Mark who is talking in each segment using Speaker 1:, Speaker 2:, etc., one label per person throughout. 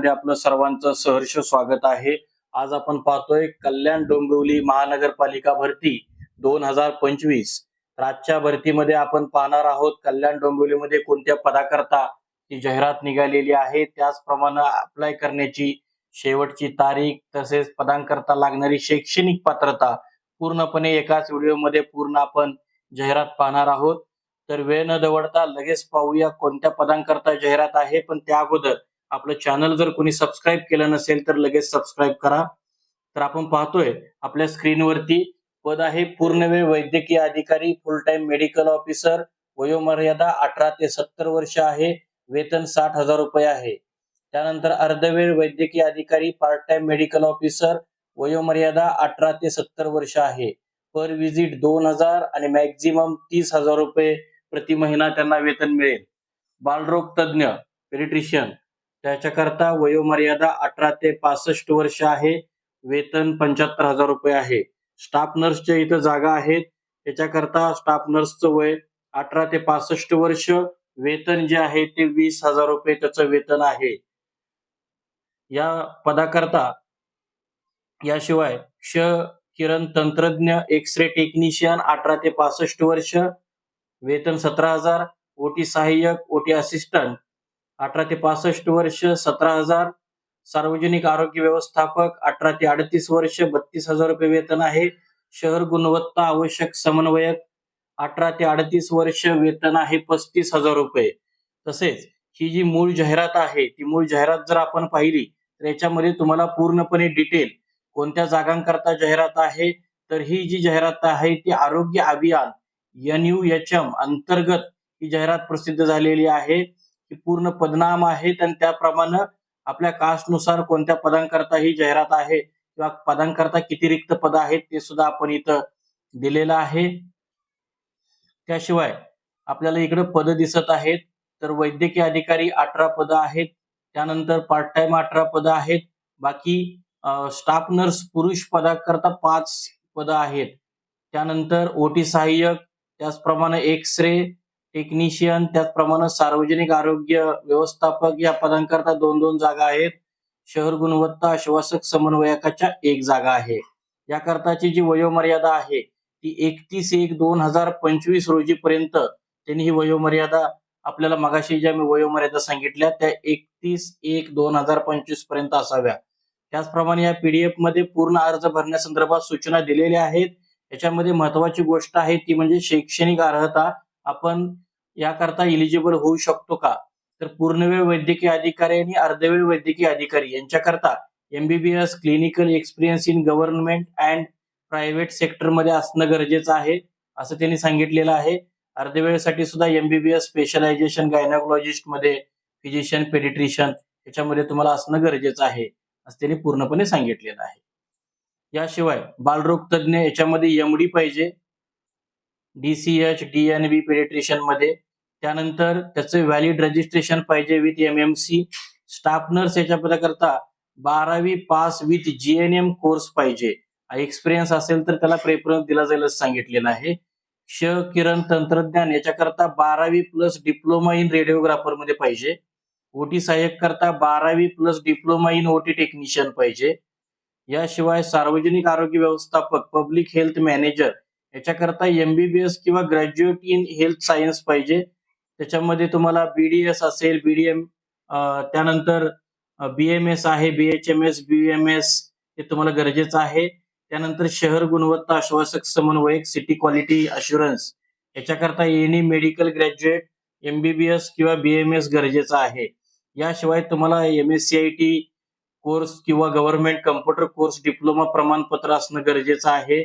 Speaker 1: मध्ये आपलं सर्वांचं सहर्ष स्वागत आहे. आज आपण पाहतोय कल्याण डोंबिवली महानगरपालिका भरती दोन हजार पंचवीस. आजच्या भरतीमध्ये आपण पाहणार आहोत कल्याण डोंबिवलीमध्ये कोणत्या पदाकरता ही जाहिरात निघालेली आहे त्याचप्रमाणे अप्लाय करण्याची शेवटची तारीख तसेच पदांकरता लागणारी शैक्षणिक पात्रता पूर्णपणे एकाच व्हिडिओमध्ये पूर्ण आपण जाहिरात पाहणार आहोत. तर वेळ न दवडता लगेच पाहूया कोणत्या पदांकरता जाहिरात आहे पण त्या अगोदर आपलं चॅनल जर कोणी सबस्क्राईब केलं नसेल तर लगेच सबस्क्राईब करा. तर आपण पाहतोय आपल्या स्क्रीनवरती पद आहे पूर्णवेळ वैद्यकीय अधिकारी फुल टाइम मेडिकल ऑफिसर वयोमर्यादा अठरा ते सत्तर वर्ष आहे वेतन साठ हजार रुपये आहे. त्यानंतर अर्धवेळ वैद्यकीय अधिकारी पार्ट टाइम मेडिकल ऑफिसर वयोमर्यादा अठरा ते सत्तर वर्ष आहे. पर विजिट दोन हजार आणि मॅक्झिमम तीस हजार रुपये प्रति महिना त्यांना वेतन मिळेल. बालरोग तज्ज्ञ पेडिट्रिशियन त्याच्याकरता वयोमर्यादा अठरा ते पासष्ट वर्ष आहे. वेतन पंच्याहत्तर हजार रुपये आहे. स्टाफ नर्सच्या इथं जागा आहेत. त्याच्याकरता स्टाफ नर्सचं वय अठरा ते पासष्ट वर्ष. वेतन जे आहे ते वीस हजार रुपये त्याचं वेतन आहे. या पदाकरता याशिवाय क्ष किरण तंत्रज्ञ एक्स रे टेक्निशियन अठरा ते पासष्ट वर्ष. वेतन सतरा हजार. ओटी सहाय्यक ओटी असिस्टंट अठरा ते पासष्ट वर्ष सतरा हजार. सार्वजनिक आरोग्य व्यवस्थापक अठरा ते अडतीस वर्ष बत्तीस हजार रुपये वेतन आहे. शहर गुणवत्ता आवश्यक समन्वयक अठरा ते अडतीस वर्ष वेतन आहे पस्तीस हजार रुपये. तसेच ही जी मूळ जाहिरात आहे ती मूळ जाहिरात जर आपण पाहिली तर याच्यामध्ये तुम्हाला पूर्णपणे डिटेल कोणत्या जागांकरता जाहिरात आहे तर ही जी जाहिरात आहे ती आरोग्य अभियान एन यू एच एम अंतर्गत ही जाहिरात प्रसिद्ध झालेली आहे. ही पूर्ण पदनाम आहेत आणि त्याप्रमाणे आपल्या कास्टनुसार कोणत्या पदांकरता ही जाहिरात आहे किंवा पदांकरता किती रिक्त पद आहेत ते सुद्धा आपण इथं दिलेलं आहे. त्याशिवाय आपल्याला इकडे पद दिसत आहेत तर वैद्यकीय अधिकारी अठरा पद आहेत त्यानंतर पार्ट टाइम अठरा पद आहेत बाकी स्टाफ नर्स पुरुष पदाकरता पाच पद आहेत. त्यानंतर ओटी सहाय्यक त्याचप्रमाणे एक्स रे टेक्निशियन त्याचप्रमाणे सार्वजनिक आरोग्य व्यवस्थापक या पदांकरता दोन दोन जागा आहेत. शहर गुणवत्ता आश्वासक समन्वयकाच्या एक जागा आहे. याकरताची जी वयोमर्यादा आहे ती एकतीस एक दोन हजार पंचवीस रोजी पर्यंत त्यांनी ही वयोमर्यादा आपल्याला मगाशी ज्या मी वयोमर्यादा सांगितल्या त्या एकतीस एक दोन हजार पंचवीसपर्यंत असाव्या. त्याचप्रमाणे या पीडीएफमध्ये पूर्ण अर्ज भरण्यासंदर्भात सूचना दिलेल्या आहेत. याच्यामध्ये महत्वाची गोष्ट आहे ती म्हणजे शैक्षणिक अर्हता आपण याकरता इलिजिबल होऊ शकतो का? तर पूर्णवेळ वैद्यकीय अधिकारी आणि अर्धवेळ वैद्यकीय अधिकारी यांच्याकरता MBBS clinical experience in government and private सेक्टरमध्ये असणं गरजेचं आहे असं त्यांनी सांगितलेलं आहे. अर्धवेळसाठी सुद्धा एमबीबीएस स्पेशलायझेशन गायनाकोलॉजिस्टमध्ये फिजिशियन पेडिट्रिशियन याच्यामध्ये तुम्हाला असणं गरजेचं आहे असं त्यांनी पूर्णपणे सांगितलेलं आहे. याशिवाय बालरोग तज्ज्ञ याच्यामध्ये एमडी पाहिजे डीसीएच डीएनबी पेडिट्रिशियनमध्ये. त्यानंतर त्याचं व्हॅलिड रजिस्ट्रेशन पाहिजे with M M C staff nurse याच्या पदाकरता बारावी पास विथ जीएनएम कोर्स पाहिजे. एक्सपिरियन्स असेल तर त्याला प्रेफरन्स दिला जाईल असं सांगितलेलं आहे. क्ष किरण तंत्रज्ञान याच्याकरता बारावी प्लस डिप्लोमा इन रेडिओग्राफरमध्ये पाहिजे. ओटी सहाय्यक करता बारावी plus diploma in OT technician पाहिजे. याशिवाय सार्वजनिक आरोग्य व्यवस्थापक पब्लिक हेल्थ मॅनेजर याच्याकरता एमबीबीएस किंवा ग्रॅज्युएट इन हेल्थ सायन्स पाहिजे. त्याच्यामध्ये तुम्हाला बीडीएस असेल बीडीएम त्यानंतर बीएमएस आहे बीएचएमएस बीएमएस हे तुम्हाला गरजेचं आहे. त्यानंतर शहर गुणवत्ता आश्वासक समन्वयक सिटी क्वालिटी अश्युरन्स याच्याकरता एनी मेडिकल ग्रॅज्युएट एमबीबीएस किंवा बीएमएस गरजेचं आहे. याशिवाय तुम्हाला M S C I T course किंवा गव्हर्नमेंट कम्प्युटर कोर्स डिप्लोमा प्रमाणपत्र असणं गरजेचं आहे.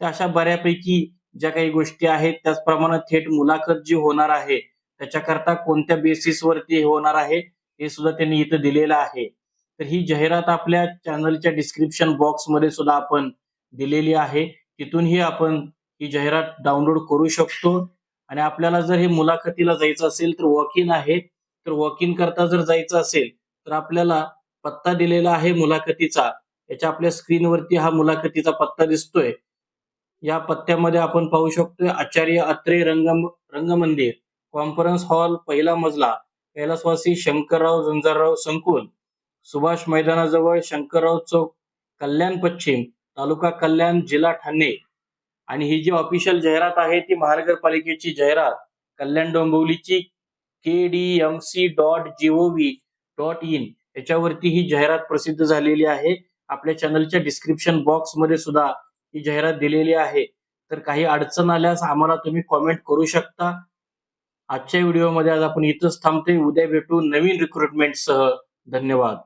Speaker 1: त्या अशा बऱ्यापैकी ज्या काही गोष्टी आहेत त्याचप्रमाणे थेट मुलाखत जी होणार आहे त्याच्याकरता कोणत्या बेसिसवरती होणार आहे हे सुद्धा त्यांनी इथं दिलेलं आहे. तर ही जाहिरात आपल्या चॅनलच्या डिस्क्रिप्शन बॉक्समध्ये सुद्धा आपण दिलेली आहे. तिथूनही आपण ही जाहिरात डाउनलोड करू शकतो. आणि आपल्याला जर हे मुलाखतीला जायचं असेल तर वॉक इन आहे. तर वॉक इन करता जर जायचं असेल तर आपल्याला पत्ता दिलेला आहे मुलाखतीचा. याच्या आपल्या स्क्रीनवरती हा मुलाखतीचा पत्ता दिसतोय. या पत्त्यामध्ये आपण पाहू शकतो आचार्य अत्रे रंगम रंगमंदिर कॉन्फरन्स हॉल पहिला मजला कैलासवासी शंकरराव झुंजारराव संकुल सुभाष मैदानाजवळ शंकरराव चौक कल्याण पश्चिम तालुका कल्याण जिल्हा ठाणे. आणि ही जी ऑफिशियल जाहिरात आहे ती महानगरपालिकेची जाहिरात Kalyan डोंबिवलीची K D M C dot gov dot in याच्यावरती ही जाहिरात प्रसिद्ध झालेली आहे. आपल्या चॅनलच्या डिस्क्रिप्शन बॉक्समध्ये सुद्धा ही जाहिरात दिलेली आहे तर काही अडचण आल्यास आम्हाला तुम्ही कॉमेंट करू शकता. आजच्या व्हिडिओमध्ये आज आपण इथंच थांबतोय. उद्या भेटू नवीन रिक्रुटमेंटसह धन्यवाद.